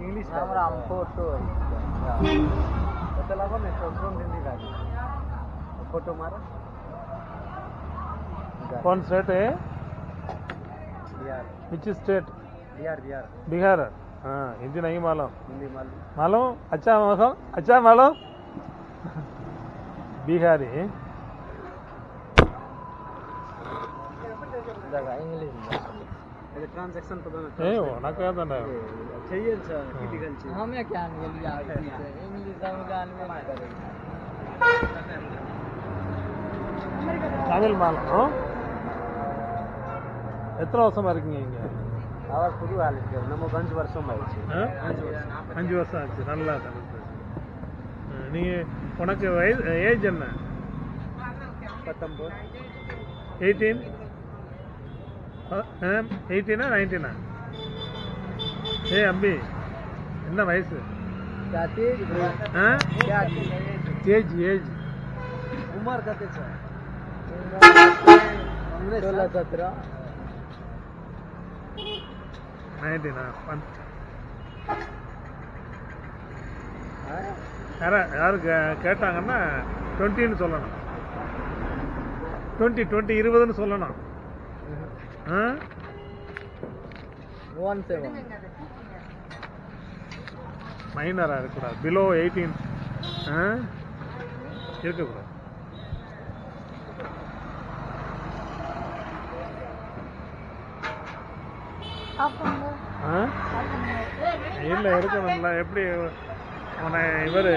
English Ram Ram photo पता लगा ना तो फ्रॉम हिंदी का फ़ोटो मारा कौन स्टेट है बिहार विच स्टेट बिहार बिहार बिहार हाँ हिंदी नहीं मालूम हिंदी मालूम मालूम अच्छा मालूम अच्छा मालूम बिहारी जगह इंग्लिश అది ట్రాన్సాక్షన్ పదన ఏ నాకు కదా చెయ్యండి సార్ தமிழ் மாநிலம் எத்தனை வருஷமா இருக்கீங்க இங்க? அவர் புது ஆளுக்கு நம்ம அஞ்சு வருஷம் ஆயிடுச்சு. அஞ்சு வருஷம். அஞ்சு வருஷம் ஆச்சு. நல்லா நீங்கள் உனக்கு வயது ஏஜ் என்ன? பத்தொம்பது எயிட்டீன்? எயிட்டீனா நைன்டினா ஏய் அம்பி என்ன வயசு? Age age. உமர் கத்து சத்திரம் நைன்டீனா யாரா யாரும் கேட்டாங்கன்னா டுவெண்ட்டின்னு சொல்லணும். டுவெண்ட்டி டுவெண்ட்டி இருபதுன்னு சொல்லணும். ஒன் செவன் மைனராக இருக்கக்கூடாது. பிலோ எயிட்டீன் இருக்கக்கூடாது. இல்லை இருக்கணும்ல. எப்படி உன இவர்